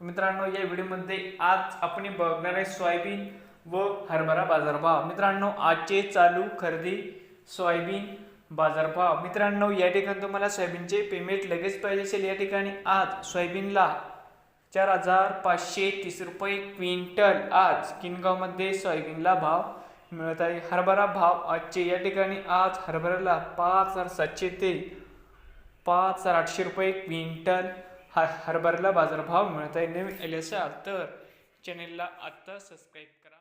मित्रांनो या व्हिडिओमध्ये आज आपण बघणार आहे सोयाबीन व हरभरा बाजारभाव. मित्रांनो आजचे चालू खरेदी सोयाबीन बाजारभाव. मित्रांनो या ठिकाणी तुम्हाला सोयाबीनचे पेमेंट लगेच पाहिजे असेल. या ठिकाणी आज सोयाबीनला चार हजार पाचशे तीस रुपये क्विंटल आज किनगावमध्ये सोयाबीनला भाव मिळत आहे. हरभरा भाव आजचे या ठिकाणी आज हरभऱ्याला पाच हजार सातशे ते पाच हजार आठशे रुपये क्विंटल हा हरभऱ्याला बाजारभाव मिळत आहे. नवीन आले तर चॅनेलला आत्ता सबस्क्राईब करा.